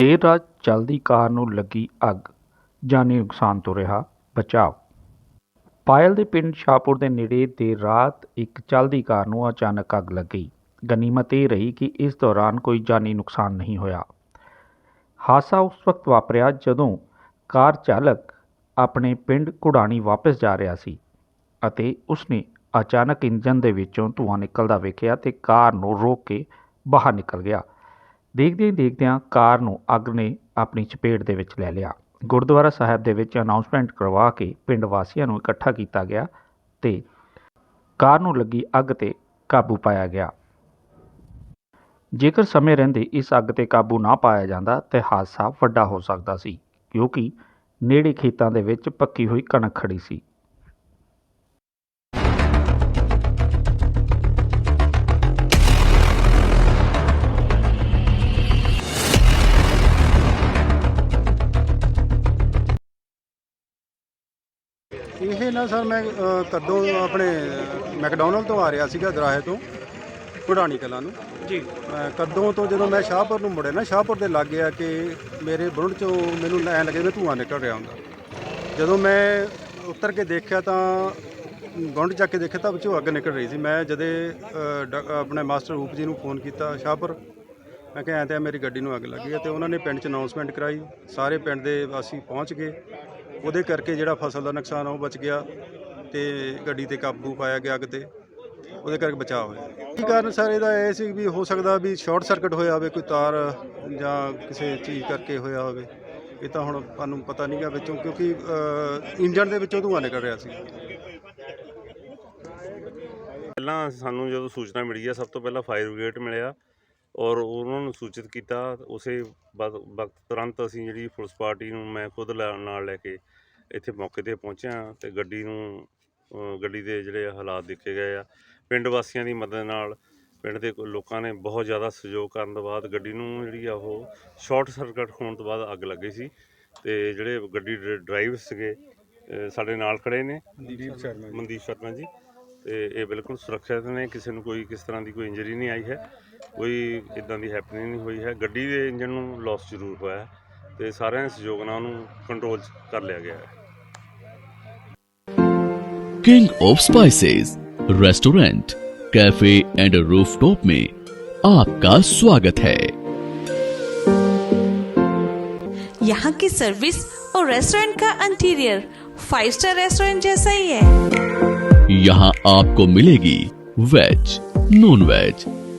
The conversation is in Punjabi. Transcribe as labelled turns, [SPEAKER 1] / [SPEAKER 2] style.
[SPEAKER 1] ਦੇਰ ਰਾਤ ਚੱਲਦੀ ਕਾਰ ਨੂੰ ਲੱਗੀ ਅੱਗ, ਜਾਨੀ ਨੁਕਸਾਨ ਤੋਂ ਰਿਹਾ ਬਚਾਅ। ਪਾਇਲ ਦੇ ਪਿੰਡ ਸ਼ਾਹਪੁਰ ਦੇ ਨੇੜੇ ਦੇਰ ਰਾਤ ਇੱਕ ਚੱਲਦੀ ਕਾਰ ਨੂੰ ਅਚਾਨਕ ਅੱਗ ਲੱਗ। ਗਈ ਗਨੀਮਤ ਇਹ ਰਹੀ ਕਿ ਇਸ ਦੌਰਾਨ ਕੋਈ ਜਾਨੀ ਨੁਕਸਾਨ ਨਹੀਂ ਹੋਇਆ। ਹਾਦਸਾ ਉਸ ਵਕਤ ਵਾਪਰਿਆ ਜਦੋਂ ਕਾਰ ਚਾਲਕ ਆਪਣੇ ਪਿੰਡ ਕੁੜਾਣੀ ਵਾਪਸ ਜਾ ਰਿਹਾ ਸੀ ਅਤੇ ਉਸਨੇ ਅਚਾਨਕ ਇੰਜਨ ਦੇ ਵਿੱਚੋਂ ਧੂੰਆਂ ਨਿਕਲਦਾ ਵੇਖਿਆ ਤੇ ਕਾਰ ਨੂੰ ਰੋਕ ਕੇ ਬਾਹਰ ਨਿਕਲ ਗਿਆ। ਦੇਖਦਿਆਂ ਹੀ ਦੇਖਦਿਆਂ ਕਾਰ ਨੂੰ ਅੱਗ ਨੇ ਆਪਣੀ ਚਪੇਟ ਦੇ ਵਿੱਚ ਲੈ ਲਿਆ। ਗੁਰਦੁਆਰਾ ਸਾਹਿਬ ਦੇ ਵਿੱਚ ਅਨਾਉਂਸਮੈਂਟ ਕਰਵਾ ਕੇ ਪਿੰਡ ਵਾਸੀਆਂ ਨੂੰ ਇਕੱਠਾ ਕੀਤਾ ਗਿਆ ਤੇ ਕਾਰ ਨੂੰ ਲੱਗੀ ਅੱਗ ਤੇ ਕਾਬੂ ਪਾਇਆ ਗਿਆ। ਜੇਕਰ ਸਮੇਂ ਰਹਿੰਦੇ ਇਸ ਅੱਗ ਤੇ ਕਾਬੂ ਨਾ ਪਾਇਆ ਜਾਂਦਾ, ਤੇ ਹਾਦਸਾ ਵੱਡਾ ਹੋ ਸਕਦਾ ਸੀ, ਕਿਉਂਕਿ ਨੇੜੇ ਖੇਤਾਂ ਦੇ ਵਿੱਚ ਪੱਕੀ ਹੋਈ ਕਣਕ ਖੜੀ ਸੀ।
[SPEAKER 2] ਇਹ ਨਾ ਸਰ ਮੈਂ ਅ, ਕਦੋਂ ਆਪਣੇ ਮੈਕਡੋਨਲਡ ਤੋਂ ਆ ਰਿਹਾ ਸੀਗਾ ਦਰਾਹੇ ਤੋਂ ਕੁੜਾਣੀ ਕਲਾਂ ਨੂੰ।
[SPEAKER 3] ਜੀ।
[SPEAKER 2] ਮੈਂ ਕਦੋਂ ਤੋਂ ਜਦੋਂ ਮੈਂ ਸ਼ਾਹਪੁਰ ਨੂੰ ਮੁੜੇ ਨਾ ਸ਼ਾਹਪੁਰ ਦੇ ਲੱਗ ਆ ਕਿ ਮੇਰੇ ਬੁਰੜ ਚੋਂ ਮੈਨੂੰ ਐਂ ਲੱਗੇ ਜਿਵੇਂ ਧੂੰਆਂ ਨਿਕਲ ਰਿਹਾ ਹੁੰਦਾ। ਜਦੋਂ ਮੈਂ ਉੱਤਰ ਕੇ ਦੇਖਿਆ ਤਾਂ ਗੁੰਡ ਚੱਕ ਕੇ ਦੇਖਿਆ ਤਾਂ ਵਿੱਚੋਂ ਅੱਗ ਨਿਕਲ ਰਹੀ ਸੀ। ਮੈਂ ਜਦੇ ਅ, ਡ- ਆਪਣੇ ਮਾਸਟਰ ਰੂਪ ਜੀ ਨੂੰ ਫੋਨ ਕੀਤਾ ਸ਼ਾਹਪੁਰ ਮੈਂ ਕਿਹਾ ਐਂ ਤੇ ਮੇਰੀ ਗੱਡੀ ਨੂੰ ਅੱਗ ਲੱਗੀ ਹੈ ਤੇ ਉਹਨਾਂ ਨੇ ਪਿੰਡ 'ਚ ਅਨਾਉਂਸਮੈਂਟ ਕਰਾਈ। ਸਾਰੇ ਪਿੰਡ ਦੇ ਵਾਸੀ ਪਹੁੰਚ ਗਏ। ਉਹਦੇ ਕਰਕੇ ਜਿਹੜਾ ਫਸਲ ਦਾ ਨੁਕਸਾਨ ਆ ਉਹ ਬਚ ਗਿਆ ਤੇ ਗੱਡੀ ਤੇ ਕਾਬੂ ਪਾਇਆ ਗਿਆ ਅੱਗ ਤੇ। ਉਹਦੇ ਕਰਕੇ ਬਚਾਅ ਹੋਇਆ। ਕੀ ਕਾਰਨ ਸਰ ਇਹਦਾ ਇਹ ਸੀ ਵੀ ਹੋ ਸਕਦਾ ਵੀ ਸ਼ਾਰਟ ਸਰਕਟ ਹੋਇਆ ਹੋਵੇ ਕੋਈ ਤਾਰ ਜਾਂ ਕਿਸੇ ਚੀਜ਼ ਕਰਕੇ ਹੋਇਆ ਹੋਵੇ। ਇਹ ਤਾਂ ਹੁਣ ਸਾਨੂੰ ਪਤਾ ਨਹੀਂਗਾ ਵਿੱਚੋਂ ਕਿਉਂਕਿ ਅ, ਇੰਜਣ ਦੇ ਵਿੱਚੋਂ ਧੂੰਆਂ ਨਿਕਲ ਰਿਹਾ ਸੀ।
[SPEAKER 4] ਪਹਿਲਾਂ ਸਾਨੂੰ ਜਦੋਂ ਸੂਚਨਾ ਮਿਲੀ ਆ ਸਭ ਤੋਂ ਪਹਿਲਾਂ ਫਾਇਰ ਬ੍ਰਿਗੇਡ ਮਿਲਿਆ। ਔਰ ਉਹਨਾਂ ਨੂੰ ਸੂਚਿਤ ਕੀਤਾ ਉਸੇ ਵਕ- ਵਕਤ ਤੁਰੰਤ ਅਸੀਂ ਜਿਹੜੀ ਪੁਲਿਸ ਪਾਰਟੀ ਨੂੰ ਮੈਂ ਖੁਦ ਲੈ- ਨਾਲ ਲੈ ਕੇ ਇੱਥੇ ਮੌਕੇ ਤੇ ਪਹੁੰਚਿਆ ਤੇ ਗੱਡੀ ਨੂੰ ਅ, ਗੱਡੀ ਦੇ ਜਿਹੜੇ ਹਾਲਾਤ ਦੇਖੇ ਗਏ ਆ। ਪਿੰਡ ਵਾਸੀਆਂ ਦੀ ਮਦਦ ਨਾਲ ਪਿੰਡ ਦੇ ਕੋ- ਲੋਕਾਂ ਨੇ ਬਹੁਤ ਜ਼ਿਆਦਾ ਸਹਿਯੋਗ ਕਰਨ ਤੋਂ ਬਾਅਦ ਗੱਡੀ ਨੂੰ ਜਿਹੜੀ ਆ ਉਹ ਸ਼ਾਰਟ ਸਰਕਟ ਹੋਣ ਤੋਂ ਬਾਅਦ ਅੱਗ ਲੱਗੀ ਸੀ ਤੇ ਜਿਹੜੇ ਗੱਡੀ ਡਰਾਈਵਰ ਸੀਗੇ ਅ, ਸਾਡੇ ਨਾਲ ਖੜੇ ਨੇ।
[SPEAKER 2] ਮਨਦੀਪ ਸ਼ਰਮਾ
[SPEAKER 4] ਮਨਦੀਪ ਸ਼ਰਮਾ ਜੀ। ਤੇ ਇਹ ਬਿਲਕੁਲ ਸੁਰੱਖਿਅਤ ਨੇ ਕਿਸੇ ਨੂੰ ਕੋਈ ਕਿਸ ਤਰ੍ਹਾਂ ਦੀ ਕੋਈ ਇੰਜਰੀ ਨਹੀਂ ਆਈ ਹੈ। ਕੋਈ ਇਦਾਂ ਦੀ ਹੈਪਨਿੰਗ ਨਹੀਂ ਹੋਈ ਹੈ ਗੱਡੀ ਦੇ ਇੰਜਨ ਨੂੰ ਲਾਸ ਜ਼ਰੂਰ ਹੋਇਆ ਹੈ ਤੇ ਸਾਰਿਆਂ ਦੇ ਸਹਿਯੋਗ ਨਾਲ ਉਹਨੂੰ ਕੰਟਰੋਲ 'ਚ ਕਰ ਲਿਆ ਗਿਆ ਹੈ
[SPEAKER 5] king of spices restaurant cafe and rooftop में आपका स्वागत है
[SPEAKER 6] यहाँ की सर्विस और रेस्टोरेंट का इंटीरियर फाइव स्टार रेस्टोरेंट जैसा ही है
[SPEAKER 5] यहाँ आपको मिलेगी वेज नॉन वेज